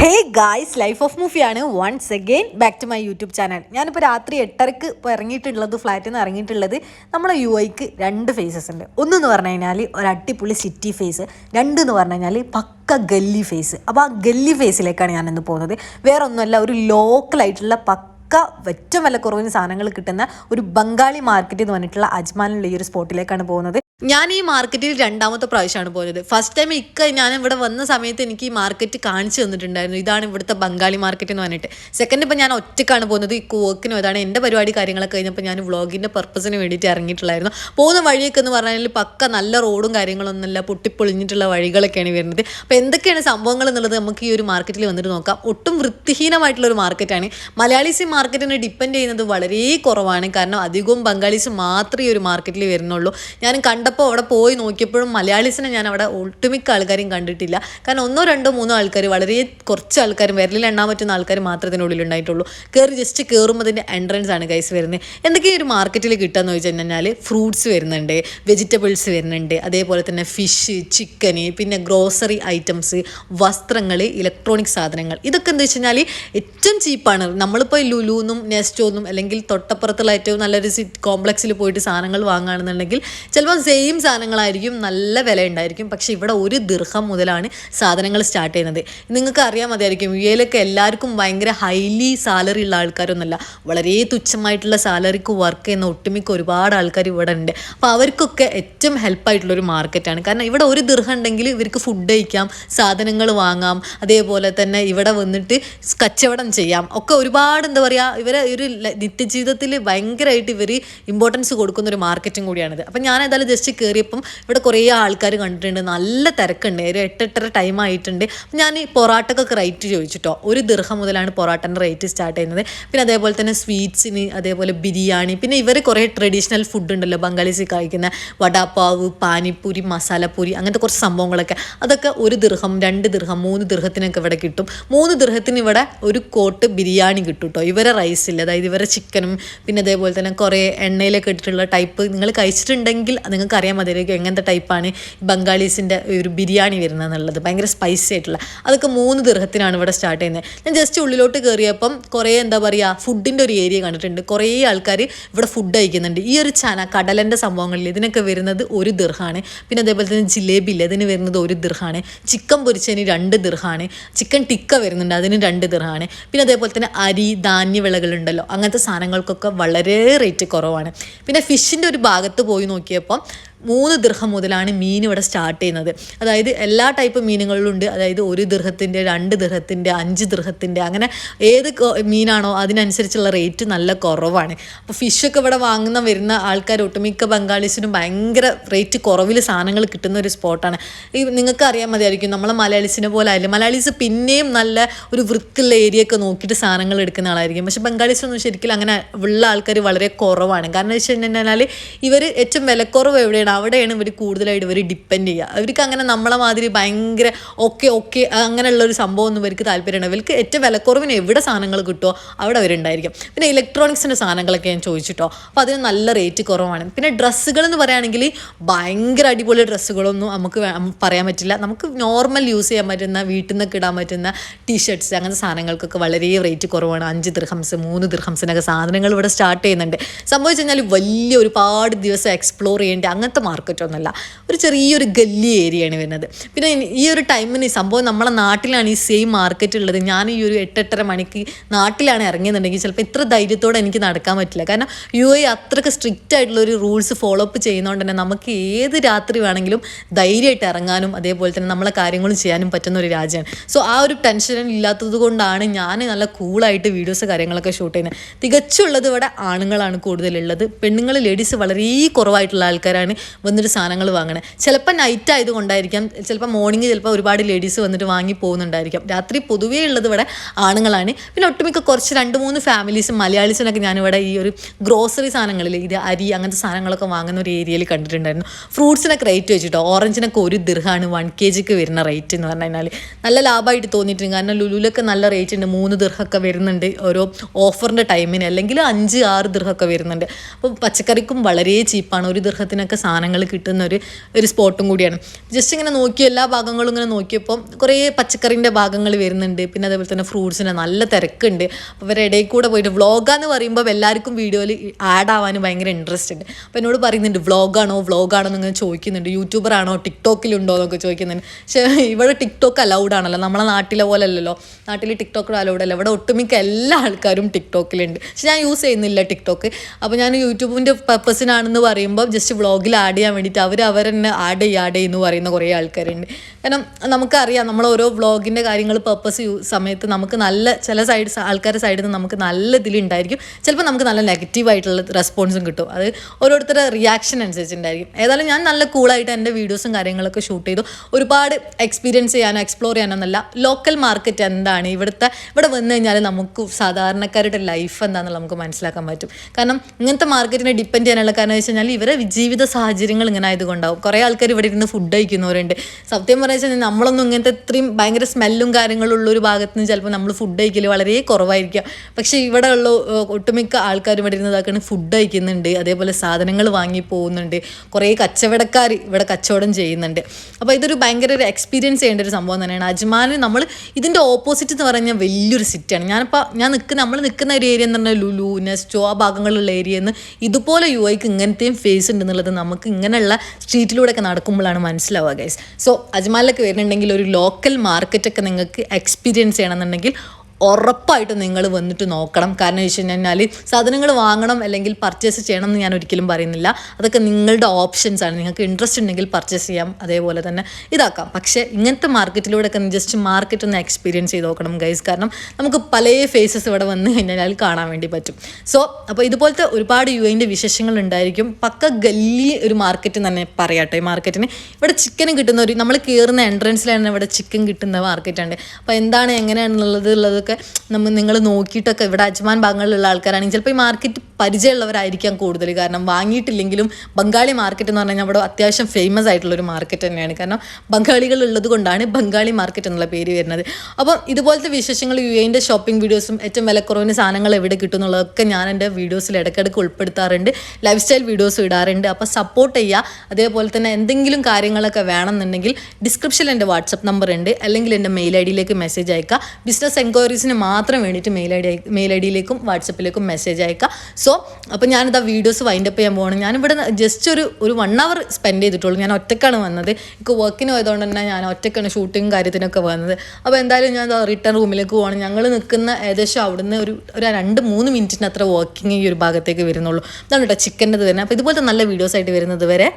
Hey guys life of മൂഫിയാണ് once again back to my YouTube channel ഞാനിപ്പോൾ രാത്രി എട്ടരക്ക് ഇപ്പോൾ ഇറങ്ങിയിട്ടുള്ളത് ഫ്ലാറ്റിൽ നിന്ന് ഇറങ്ങിയിട്ടുള്ളത് നമ്മുടെ യു ഐക്ക് രണ്ട് ഫേസസ് ഉണ്ട്. ഒന്നെന്ന് പറഞ്ഞു കഴിഞ്ഞാൽ ഒരു അടിപൊളി സിറ്റി ഫേസ് രണ്ട് എന്ന് പറഞ്ഞു കഴിഞ്ഞാൽ പക്ക ഗല്ലി ഫേസ് അപ്പോൾ ആ ഗല്ലി ഫേസിലേക്കാണ് ഞാനിന്ന് പോകുന്നത്. വേറെ ഒന്നുമല്ല ഒരു ലോക്കലായിട്ടുള്ള പക്ക ഏറ്റവും വില കുറവിന് സാധനങ്ങൾ കിട്ടുന്ന ഒരു ബംഗാളി മാർക്കറ്റ് എന്ന് പറഞ്ഞിട്ടുള്ള അജ്മാനിലുള്ള ഈ ഒരു സ്പോട്ടിലേക്കാണ് പോകുന്നത്. ഞാൻ ഈ മാർക്കറ്റിൽ രണ്ടാമത്തെ പ്രാവശ്യമാണ് പോയത്. ഫസ്റ്റ് ടൈം ഇക്ക ഞാൻ ഇവിടെ വന്ന സമയത്ത് എനിക്ക് ഈ മാർക്കറ്റ് കാണിച്ചു തന്നിട്ടുണ്ടായിരുന്നു. ഇതാണ് ഇവിടുത്തെ ബംഗാളി മാർക്കറ്റ് എന്ന് പറഞ്ഞിട്ട്. സെക്കൻഡ് ഇപ്പം ഞാൻ ഒറ്റക്കാണ് പോകുന്നത്. ഈ കോക്കിനും അതാണ് എന്റെ പരിപാടി കാര്യങ്ങളൊക്കെ കഴിഞ്ഞപ്പോൾ ഞാൻ വ്ളോഗിന്റെ പർപ്പസിന് വേണ്ടിയിട്ട് ഇറങ്ങിയിട്ടുള്ളായിരുന്നു. പോകുന്ന വഴിയൊക്കെ എന്ന് പറഞ്ഞാൽ പക്ക നല്ല റോഡും കാര്യങ്ങളൊന്നുമില്ല പൊട്ടിപ്പൊളിഞ്ഞിട്ടുള്ള വഴികളൊക്കെയാണ് വരുന്നത്. അപ്പോൾ എന്തൊക്കെയാണ് സംഭവങ്ങൾ എന്നുള്ളത് നമുക്ക് ഈ ഒരു മാർക്കറ്റിൽ വന്നിട്ട് നോക്കാം. ഒട്ടും വൃത്തിഹീനമായിട്ടുള്ള ഒരു മാർക്കറ്റാണ് മലയാളീസ് ഈ മാർക്കറ്റിനെ ഡിപ്പെൻഡ് ചെയ്യുന്നത് വളരെ കുറവാണ്. കാരണം അധികവും ബംഗാളീസ് മാത്രമേ ഈ ഒരു മാർക്കറ്റിൽ വരുന്നുള്ളൂ. ഞാൻ കണ്ടപ്പോൾ അവിടെ പോയി നോക്കിയപ്പോഴും മലയാളീസിനെ ഞാൻ അവിടെ ഒട്ടുമിക്ക ആൾക്കാരെയും കണ്ടിട്ടില്ല. കാരണം ഒന്നോ രണ്ടോ മൂന്നോ ആൾക്കാർ വളരെ കുറച്ച് ആൾക്കാരും വിരലിൽ എണ്ണാൻ പറ്റുന്ന ആൾക്കാർ മാത്രമേ ഇതിനുള്ളിൽ ഉണ്ടായിട്ടുള്ളൂ. കയറി ജസ്റ്റ് കയറുമ്പോൾ അതിന്റെ എൻട്രൻസ് ആണ് ഗൈസ് വരുന്നത്. എന്തൊക്കെയാണ് ഒരു മാർക്കറ്റിൽ കിട്ടുകയെന്ന് വെച്ച് കഴിഞ്ഞാൽ ഫ്രൂട്ട്സ് വരുന്നുണ്ട് വെജിറ്റബിൾസ് വരുന്നുണ്ട് അതേപോലെ തന്നെ ഫിഷ് ചിക്കന് പിന്നെ ഗ്രോസറി ഐറ്റംസ് വസ്ത്രങ്ങൾ ഇലക്ട്രോണിക് സാധനങ്ങൾ. ഇതൊക്കെ എന്താ വെച്ച് കഴിഞ്ഞാൽ ഏറ്റവും ചീപ്പാണ് നമ്മളിപ്പോൾ ലുലുന്നും നെസ്റ്റോന്നും അല്ലെങ്കിൽ തൊട്ടപ്പുറത്തുള്ള ഏറ്റവും നല്ലൊരു കോംപ്ലക്സിൽ പോയിട്ട് സാധനങ്ങൾ വാങ്ങുകയാണെന്നുണ്ടെങ്കിൽ ചിലപ്പോൾ സെയിം സാധനങ്ങളായിരിക്കും നല്ല വില ഉണ്ടായിരിക്കും പക്ഷേ ഇവിടെ ഒരു ദീർഘം മുതലാണ് സാധനങ്ങൾ സ്റ്റാർട്ട് ചെയ്യുന്നത്. നിങ്ങൾക്ക് അറിയാൻ മതിയായിരിക്കും യു എയിലൊക്കെ എല്ലാവർക്കും ഭയങ്കര ഹൈലി സാലറി ഉള്ള ആൾക്കാരൊന്നുമല്ല. വളരെ തുച്ഛമായിട്ടുള്ള സാലറിക്ക് വർക്ക് ചെയ്യുന്ന ഒട്ടുമിക്ക ഒരുപാട് ആൾക്കാർ ഇവിടെ ഉണ്ട്. അപ്പോൾ അവർക്കൊക്കെ ഏറ്റവും ഹെൽപ്പായിട്ടുള്ളൊരു മാർക്കറ്റാണ്. കാരണം ഇവിടെ ഒരു ദീർഘം ഉണ്ടെങ്കിൽ ഇവർക്ക് ഫുഡ് കഴിക്കാം സാധനങ്ങൾ വാങ്ങാം അതേപോലെ തന്നെ ഇവിടെ വന്നിട്ട് കച്ചവടം ചെയ്യാം. ഒക്കെ ഒരുപാട് എന്താ പറയുക ഇവരെ ഒരു നിത്യജീവിതത്തിൽ ഭയങ്കരമായിട്ട് ഇവർ ഇമ്പോർട്ടൻസ് കൊടുക്കുന്ന ഒരു മാർക്കറ്റും കൂടിയാണിത്. അപ്പം ഞാൻ ഏതായാലും ജസ്റ്റ് കയറിയപ്പം ഇവിടെ കുറേ ആൾക്കാർ കണ്ടിട്ടുണ്ട്. നല്ല തിരക്കുണ്ട്. ഒരു എട്ടെട്ടര ടൈം ആയിട്ടുണ്ട്. ഞാൻ ഈ പൊറാട്ടക്കൊക്കെ റേറ്റ് ചോദിച്ചിട്ടോ. ഒരു ദീർഘം മുതലാണ് പൊറാട്ടന്റെ റേറ്റ് സ്റ്റാർട്ട് ചെയ്യുന്നത്. പിന്നെ അതേപോലെ തന്നെ സ്വീറ്റ്സിന് അതേപോലെ ബിരിയാണി. പിന്നെ ഇവർ കുറേ ട്രഡീഷണൽ ഫുഡ് ഉണ്ടല്ലോ. ബംഗാളീസ് കഴിക്കുന്ന വടാപ്പാവ് പാനിപ്പൂരി മസാലപ്പൂരി അങ്ങനത്തെ കുറച്ച് സംഭവങ്ങളൊക്കെ. അതൊക്കെ ഒരു ദീർഘം രണ്ട് ദീർഘം മൂന്ന് ദീർഘത്തിനൊക്കെ ഇവിടെ കിട്ടും. മൂന്ന് ദീർഘത്തിന് ഇവിടെ ഒരു കോട്ട് ബിരിയാണി കിട്ടും കേട്ടോ ഇവരെ റൈസിൽ അതായത് ഇവരെ ചിക്കനും പിന്നെ അതേപോലെ തന്നെ കുറേ എണ്ണയിലൊക്കെ ഇട്ടിട്ടുള്ള ടൈപ്പ് നിങ്ങൾ കഴിച്ചിട്ടുണ്ടെങ്കിൽ നിങ്ങൾക്ക് അറിയാൻ മതിയായിരിക്കും എങ്ങനത്തെ ടൈപ്പാണ് ബംഗാളീസിന്റെ ഒരു ബിരിയാണി വരുന്നത് എന്നുള്ളത് ഭയങ്കര സ്പൈസി ആയിട്ടുള്ള. അതൊക്കെ മൂന്ന് ദീർഘത്തിനാണ് ഇവിടെ സ്റ്റാർട്ട് ചെയ്യുന്നത്. ഞാൻ ജസ്റ്റ് ഉള്ളിലോട്ട് കയറിയപ്പം കുറേ എന്താ പറയുക ഫുഡിന്റെ ഒരു ഏരിയ കണ്ടിട്ടുണ്ട്. കുറേ ആൾക്കാർ ഇവിടെ ഫുഡ് കഴിക്കുന്നുണ്ട്. ഈ ഒരു ചന കടലന്റെ സംഭവങ്ങളിൽ ഇതിനൊക്കെ വരുന്നത് ഒരു ദീർഘമാണ് പിന്നെ അതേപോലെ തന്നെ ജിലേബി ഇല്ല ഇതിന് വരുന്നത് ഒരു ദീർഘമാണ് ചിക്കൻ പൊരിച്ചതിന് രണ്ട് ദീർഘമാണ് ചിക്കൻ ടിക്ക വരുന്നുണ്ട് അതിന് രണ്ട് ദീർഘമാണ് പിന്നെ അതേപോലെ തന്നെ അരി ധാന്യവിളകളുണ്ടല്ലോ അങ്ങനത്തെ സാധനങ്ങൾക്കൊക്കെ വളരെ റേറ്റ് കുറവാണ്. പിന്നെ ഫിഷിന്റെ ഒരു ഭാഗത്ത് പോയി നോക്കിയപ്പോൾ മൂന്ന് ദീർഘം മുതലാണ് മീൻ ഇവിടെ സ്റ്റാർട്ട് ചെയ്യുന്നത്. അതായത് എല്ലാ ടൈപ്പ് മീനുകളിലും ഉണ്ട്. അതായത് ഒരു ദീർഘത്തിന്റെ രണ്ട് ദീർഘത്തിന്റെ അഞ്ച് ദീർഘത്തിന്റെ അങ്ങനെ ഏത് മീനാണോ അതിനനുസരിച്ചുള്ള റേറ്റ് നല്ല കുറവാണ്. അപ്പോൾ ഫിഷൊക്കെ ഇവിടെ വാങ്ങുന്ന വരുന്ന ആൾക്കാർ ഒട്ടുമിക്ക ബംഗാളീസിനും ഭയങ്കര റേറ്റ് കുറവിൽ സാധനങ്ങൾ കിട്ടുന്ന ഒരു സ്പോട്ടാണ് ഈ നിങ്ങൾക്ക് അറിയാൻ മതിയായിരിക്കും നമ്മളെ മലയാളീസിനെ പോലെ ആയില്ല മലയാളീസ് പിന്നെയും നല്ല ഒരു വൃത്തിയുള്ള ഏരിയ ഒക്കെ നോക്കിയിട്ട് സാധനങ്ങൾ എടുക്കുന്ന ആളായിരിക്കും. പക്ഷെ ബംഗാളീസൊന്നും ശരിക്കും അങ്ങനെ ഉള്ള ആൾക്കാർ വളരെ കുറവാണ്. കാരണം എന്ന് വെച്ച് കഴിഞ്ഞാൽ ഇവർ ഏറ്റവും വിലക്കുറവ് എവിടെയാണ്? അവിടെയാണ് ഇവർ കൂടുതലായിട്ട് ഇവർ ഡിപ്പെൻഡ് ചെയ്യുക. ഇവർക്ക് അങ്ങനെ നമ്മളെ മാതിരി ഭയങ്കര ഓക്കെ ഓക്കെ അങ്ങനെയുള്ള ഒരു സംഭവം ഒന്നും ഇവർക്ക് താല്പര്യമാണ് ഇവർക്ക് ഏറ്റവും വിലക്കുറവിന് എവിടെ സാധനങ്ങൾ കിട്ടുമോ അവിടെ അവരുണ്ടായിരിക്കും പിന്നെ ഇലക്ട്രോണിക്സിന്റെ സാധനങ്ങളൊക്കെ ഞാൻ ചോദിച്ചിട്ടോ? അപ്പോൾ അതിന് നല്ല റേറ്റ് കുറവാണ്. പിന്നെ ഡ്രസ്സുകൾ എന്ന് പറയുകയാണെങ്കിൽ ഭയങ്കര അടിപൊളി ഡ്രസ്സുകളൊന്നും നമുക്ക് പറയാൻ പറ്റില്ല. നമുക്ക് നോർമൽ യൂസ് ചെയ്യാൻ പറ്റുന്ന വീട്ടിൽ നിന്നൊക്കെ ഇടാൻ പറ്റുന്ന ടീഷർട്ട്സ് അങ്ങനത്തെ സാധനങ്ങൾക്കൊക്കെ വളരെ റേറ്റ് കുറവാണ്. അഞ്ച് ദിർഹംസ് മൂന്ന് ദിർഹംസിനൊക്കെ സാധനങ്ങൾ ഇവിടെ സ്റ്റാർട്ട് ചെയ്യുന്നുണ്ട്. സംഭവിച്ചു കഴിഞ്ഞാൽ വലിയ ഒരുപാട് ദിവസം എക്സ്പ്ലോർ ചെയ്യേണ്ട അങ്ങനത്തെ മാർക്കറ്റ് ഒന്നുമല്ല. ഒരു ചെറിയൊരു ഗല്ലി ഏരിയയാണ് വരുന്നത്. പിന്നെ ഈ ഒരു ടൈമിന് ഈ സംഭവം നമ്മളെ നാട്ടിലാണ് ഈ സെയിം മാർക്കറ്റ് ഉള്ളത്. ഞാൻ ഈ ഒരു എട്ടെട്ടര മണിക്ക് നാട്ടിലാണ് ഇറങ്ങിയെന്നുണ്ടെങ്കിൽ ചിലപ്പോൾ ഇത്ര ധൈര്യത്തോടെ എനിക്ക് നടക്കാൻ പറ്റില്ല. കാരണം യു എ അത്രയ്ക്ക് സ്ട്രിക്റ്റ് ആയിട്ടുള്ള ഒരു റൂൾസ് ഫോളോ അപ്പ് ചെയ്യുന്നതുകൊണ്ട് തന്നെ നമുക്ക് ഏത് രാത്രി വേണമെങ്കിലും ധൈര്യമായിട്ട് ഇറങ്ങാനും അതേപോലെ തന്നെ നമ്മളെ കാര്യങ്ങളും ചെയ്യാനും പറ്റുന്ന ഒരു രാജ്യമാണ്. സോ ആ ഒരു ടെൻഷൻ ഇല്ലാത്തത് കൊണ്ടാണ് ഞാൻ നല്ല കൂളായിട്ട് വീഡിയോസ് കാര്യങ്ങളൊക്കെ ഷൂട്ട് ചെയ്യുന്നത്. തികച്ചുള്ളത് ഇവിടെ ആണുങ്ങളാണ് കൂടുതലുള്ളത്. പെണ്ണുങ്ങൾ ലേഡീസ് വളരെ കുറവായിട്ടുള്ള ആൾക്കാരാണ്. വന്നിട്ട് സാധനങ്ങൾ വാങ്ങണേ. ചിലപ്പോൾ നൈറ്റ് ആയതുകൊണ്ടായിരിക്കാം ചിലപ്പോൾ മോർണിംഗ് ചിലപ്പോൾ ഒരുപാട് ലേഡീസ് വന്നിട്ട് വാങ്ങി പോകുന്നുണ്ടായിരിക്കാം. രാത്രി പൊതുവേ ഉള്ളത് ഇവിടെ ആണുങ്ങളാണ്. പിന്നെ ഒട്ടുമിക്ക കുറച്ച് രണ്ട് മൂന്ന് ഫാമിലീസും മലയാളീസിനൊക്കെ ഞാനിവിടെ ഈ ഒരു ഗ്രോസറി സാധനങ്ങളിൽ ഇത് അരി അങ്ങനത്തെ സാധനങ്ങളൊക്കെ വാങ്ങുന്ന ഒരു ഏരിയയിൽ കണ്ടിട്ടുണ്ടായിരുന്നു. ഫ്രൂട്ട്സിനൊക്കെ റേറ്റ് വെച്ചിട്ടോ ഓറഞ്ചിനൊക്കെ ഒരു ദിർഹാണ് വൺ കെ ജിക്ക് വരുന്ന റേറ്റ് എന്ന് പറഞ്ഞു കഴിഞ്ഞാൽ നല്ല ലാഭമായിട്ട് തോന്നിയിട്ടുണ്ട്. കാരണം ലുലുലൊക്കെ നല്ല റേറ്റ് ഉണ്ട്. മൂന്ന് ദിർഹൊക്കെ വരുന്നുണ്ട് ഓരോ ഓഫറിന്റെ ടൈമിന് അല്ലെങ്കിൽ അഞ്ച് ആറ് ദിർഹൊക്കെ വരുന്നുണ്ട്. അപ്പോൾ പച്ചക്കറിക്കും വളരെ ചീപ്പാണ് ഒരു ദിർഹത്തിനൊക്കെ സാധനം സാധനങ്ങൾ കിട്ടുന്ന ഒരു ഒരു സ്പോട്ടും കൂടിയാണ്. ജസ്റ്റ് ഇങ്ങനെ നോക്കി എല്ലാ ഭാഗങ്ങളും ഇങ്ങനെ നോക്കിയപ്പോൾ കുറേ പച്ചക്കറിന്റെ ഭാഗങ്ങൾ വരുന്നുണ്ട്. പിന്നെ അതേപോലെ തന്നെ ഫ്രൂട്ട്സിന്റെ നല്ല തിരക്കുണ്ട്. അപ്പോൾ ഇവരുടെ ഇടയിൽ കൂടെ പോയിട്ട് വ്ളോഗാന്ന് പറയുമ്പോൾ എല്ലാവർക്കും വീഡിയോയിൽ ആഡ് ആവാനും ഭയങ്കര ഇൻട്രസ്റ്റ് ഉണ്ട്. അപ്പോൾ എന്നോട് പറയുന്നുണ്ട് വ്ളോഗാണോ വ്ളോഗാണോ എന്നിങ്ങനെ ചോദിക്കുന്നുണ്ട്. യൂട്യൂബർ ആണോ ടിക്ടോക്കിലുണ്ടോ എന്നൊക്കെ ചോദിക്കുന്നുണ്ട്. പക്ഷേ ഇവിടെ ടിക്ടോക്ക് അലൗഡ് ആണല്ലോ. നമ്മളെ നാട്ടിലെ പോലെ അല്ലല്ലോ. നാട്ടിൽ ടിക്ടോക്ക് അലൗഡ് അല്ല. ഇവിടെ ഒട്ടുമിക്ക എല്ലാ ആൾക്കാരും ടിക്ടോക്കിലുണ്ട് പക്ഷെ ഞാൻ യൂസ് ചെയ്യുന്നില്ല ടിക്ടോക്ക് അപ്പോൾ ഞാൻ യൂട്യൂബിന്റെ പർപ്പസിനാണെന്ന് പറയുമ്പോൾ ജസ്റ്റ് വ്ളോഗിൽ ആഡ് ചെയ്യാൻ വേണ്ടിയിട്ട് അവർ തന്നെ ആഡ് ചെയ്യുക ആഡ് ചെയ്യുന്നു പറയുന്ന കുറേ ആൾക്കാരുണ്ട്. കാരണം നമുക്കറിയാം നമ്മൾ ഓരോ വ്ളോഗിന്റെ കാര്യങ്ങൾ പർപ്പസ് സമയത്ത് നമുക്ക് നല്ല ചില സൈഡ് ആൾക്കാരുടെ സൈഡിൽ നിന്ന് നമുക്ക് നല്ല ഇതിലുണ്ടായിരിക്കും ചിലപ്പോൾ നമുക്ക് നല്ല നെഗറ്റീവ് ആയിട്ടുള്ള റെസ്പോൺസും കിട്ടും. അത് ഓരോരുത്തരുടെ റിയാക്ഷൻ അനുസരിച്ചുണ്ടായിരിക്കും ഏതായാലും ഞാൻ നല്ല കൂളായിട്ട് എന്റെ വീഡിയോസും കാര്യങ്ങളൊക്കെ ഷൂട്ട് ചെയ്തു. ഒരുപാട് എക്സ്പീരിയൻസ് ചെയ്യാനോ എക്സ്പ്ലോർ ചെയ്യാനോ എന്നല്ല ലോക്കൽ മാർക്കറ്റ് എന്താണ്? ഇവിടുത്തെ ഇവിടെ വന്നു കഴിഞ്ഞാൽ നമുക്ക് സാധാരണക്കാരുടെ ലൈഫ് എന്താണെന്നുള്ള നമുക്ക് മനസ്സിലാക്കാൻ പറ്റും. കാരണം ഇങ്ങനത്തെ മാർക്കറ്റിനെ ഡിപ്പെൻഡ് ചെയ്യാനുള്ള കാരണം വെച്ച് കഴിഞ്ഞാൽ ഇവരെ ജീവിത സാഹചര്യങ്ങൾ ഇങ്ങനെ ആയതുകൊണ്ടാവും. കുറേ ആൾക്കാർ ഇവിടെ ഇരുന്ന് ഫുഡ് കഴിക്കുന്നവരുണ്ട്. സത്യം പറഞ്ഞു വെച്ചാൽ നമ്മളൊന്നും ഇങ്ങനത്തെ ഇത്രയും ഭയങ്കര സ്മെല്ലും കാര്യങ്ങളും ഉള്ള ഒരു ഭാഗത്ത് നിന്ന് ചിലപ്പോൾ നമ്മൾ ഫുഡ് കഴിക്കൽ വളരെ കുറവായിരിക്കാം. പക്ഷേ ഇവിടെ ഉള്ള ഒട്ടുമിക്ക ആൾക്കാർ ഇവിടെ ഇരുന്ന് ഫുഡ് കഴിക്കുന്നുണ്ട്. അതേപോലെ സാധനങ്ങൾ വാങ്ങി പോകുന്നുണ്ട്. കുറേ കച്ചവടക്കാർ ഇവിടെ കച്ചവടം ചെയ്യുന്നുണ്ട്. അപ്പോൾ ഇതൊരു ഭയങ്കര ഒരു എക്സ്പീരിയൻസ് ചെയ്യേണ്ട ഒരു സംഭവം തന്നെയാണ്. അജ്മാൻ നമ്മൾ ഇതിന്റെ ഓപ്പോസിറ്റ് എന്ന് പറഞ്ഞാൽ വലിയൊരു സിറ്റിയാണ് ഞാനിപ്പോൾ ഞാൻ നിൽക്കുന്ന നമ്മൾ നിൽക്കുന്ന ഒരു ഏരിയ എന്ന് പറഞ്ഞാൽ ലുലു നെസ്റ്റോ ആ ഭാഗങ്ങളുള്ള നിന്ന് ഇതുപോലെ യു ഐക്ക് ഇങ്ങനത്തെയും ഫേസ് ഉണ്ടെന്നുള്ളത് നമുക്ക് ഇങ്ങനെയുള്ള സ്ട്രീറ്റിലൂടെയൊക്കെ നടക്കുമ്പോഴാണ് മനസ്സിലാവുക ഗൈസ് സോ അജ്മാലിലൊക്കെ വരുന്നുണ്ടെങ്കിൽ ഒരു ലോക്കൽ മാർക്കറ്റൊക്കെ നിങ്ങൾക്ക് എക്സ്പീരിയൻസ് ചെയ്യണമെന്നുണ്ടെങ്കിൽ ഉറപ്പായിട്ടും നിങ്ങൾ വന്നിട്ട് നോക്കണം. കാരണം വെച്ച് കഴിഞ്ഞാൽ സാധനങ്ങൾ വാങ്ങണം അല്ലെങ്കിൽ പർച്ചേസ് ചെയ്യണം എന്ന് ഞാൻ ഒരിക്കലും പറയുന്നില്ല. അതൊക്കെ നിങ്ങളുടെ ഓപ്ഷൻസ് ആണ്. നിങ്ങൾക്ക് ഇൻട്രസ്റ്റ് ഉണ്ടെങ്കിൽ പർച്ചേസ് ചെയ്യാം. അതേപോലെ തന്നെ ഇതാക്കാം. പക്ഷേ ഇങ്ങനത്തെ മാർക്കറ്റിലൂടെ ഒക്കെ ജസ്റ്റ് മാർക്കറ്റ് ഒന്ന് എക്സ്പീരിയൻസ് ചെയ്ത് നോക്കണം ഗൈസ് കാരണം നമുക്ക് പല ഫേസസ് ഇവിടെ വന്ന് കഴിഞ്ഞാൽ കാണാൻ വേണ്ടി പറ്റും. സോ അപ്പോൾ ഇതുപോലത്തെ ഒരുപാട് യു എന്റെ വിശേഷങ്ങൾ ഉണ്ടായിരിക്കും. പക്ക ഗല്ലി ഒരു മാർക്കറ്റ് തന്നെ പറയാട്ടെ. ഈ മാർക്കറ്റിന് ഇവിടെ ചിക്കൻ കിട്ടുന്ന ഒരു നമ്മൾ കയറുന്ന എൻട്രൻസിലാണ് ഇവിടെ ചിക്കൻ കിട്ടുന്ന മാർക്കറ്റ് ഉണ്ട് അപ്പോൾ എന്താണ് എങ്ങനെയാണെന്നുള്ളത് ഉള്ളതൊക്കെ നമ്മൾ നിങ്ങൾ നോക്കിയിട്ടൊക്കെ ഇവിടെ അജ്മാൻ ഭാഗങ്ങളിലുള്ള ആൾക്കാരാണെങ്കിൽ ചിലപ്പോൾ ഈ മാർക്കറ്റ് പരിചയമുള്ളവരായിരിക്കാം കൂടുതൽ. കാരണം വാങ്ങിയിട്ടില്ലെങ്കിലും ബംഗാളി മാർക്കറ്റ് എന്ന് പറഞ്ഞാൽ ഇവിടെ അത്യാവശ്യം ഫേമസ് ആയിട്ടുള്ള ഒരു മാർക്കറ്റ് തന്നെയാണ്. കാരണം ബംഗാളികൾ ഉള്ളത് കൊണ്ടാണ് ബംഗാളി മാർക്കറ്റ് എന്നുള്ള പേര് വരുന്നത്. അപ്പോൾ ഇതുപോലത്തെ വിശേഷങ്ങൾ യു എന്റെ ഷോപ്പിംഗ് വീഡിയോസും ഏറ്റവും വിലക്കുറവിന് സാധനങ്ങൾ എവിടെ കിട്ടും എന്നുള്ളതൊക്കെ ഞാൻ എന്റെ വീഡിയോസിൽ ഇടയ്ക്കിടയ്ക്ക് ഉൾപ്പെടുത്താറുണ്ട്. ലൈഫ് സ്റ്റൈൽ വീഡിയോസും ഇടാറുണ്ട്. അപ്പോൾ സപ്പോർട്ട് ചെയ്യുക. അതേപോലെ തന്നെ എന്തെങ്കിലും കാര്യങ്ങളൊക്കെ വേണമെന്നുണ്ടെങ്കിൽ ഡിസ്ക്രിപ്ഷനിൽ എന്റെ വാട്സപ്പ് നമ്പർ ഉണ്ട്. അല്ലെങ്കിൽ എന്റെ മെയിൽ ഐ ഡിയിലേക്ക് മെസ്സേജ് അയക്കുക. ബിസിനസ് എൻക്വയറീസിന് മാത്രം വേണ്ടിയിട്ട് mail I D mail I ഡിയിലേക്കും വാട്സപ്പിലേക്കും മെസ്സേജ് അയക്കുക സോ അപ്പോൾ ആ വീഡിയോസ് വൈൻഡപ്പ് ചെയ്യാൻ പോകണം ഞാനിവിടെ ജസ്റ്റ് ഒരു ഒരു വൺ അവർ സ്പെൻഡ് ചെയ്തിട്ടുള്ളൂ. ഞാൻ ഒറ്റക്കാണ് വന്നത്. എനിക്ക് വർക്കിന് പോയതുകൊണ്ട് തന്നെ ഞാൻ ഒറ്റക്കാണ് ഷൂട്ടിങ് കാര്യത്തിനൊക്കെ വന്നത്. അപ്പോൾ എന്തായാലും ഞാൻ റിട്ടേൺ റൂമിലേക്ക് പോകണം ഞങ്ങൾ നിൽക്കുന്ന ഏകദേശം അവിടുന്ന് ഒരു ഒരു രണ്ട് മൂന്ന് മിനിറ്റിന് അത്ര വർക്കിംഗ് ഈ ഒരു ഭാഗത്തേക്ക് വരുന്നുള്ളൂ. അതാണ് കേട്ടോ ചിക്കന്റെ തന്നെ അപ്പോൾ ഇതുപോലത്തെ നല്ല വീഡിയോസ് ആയിട്ട് വരുന്നത് വരെ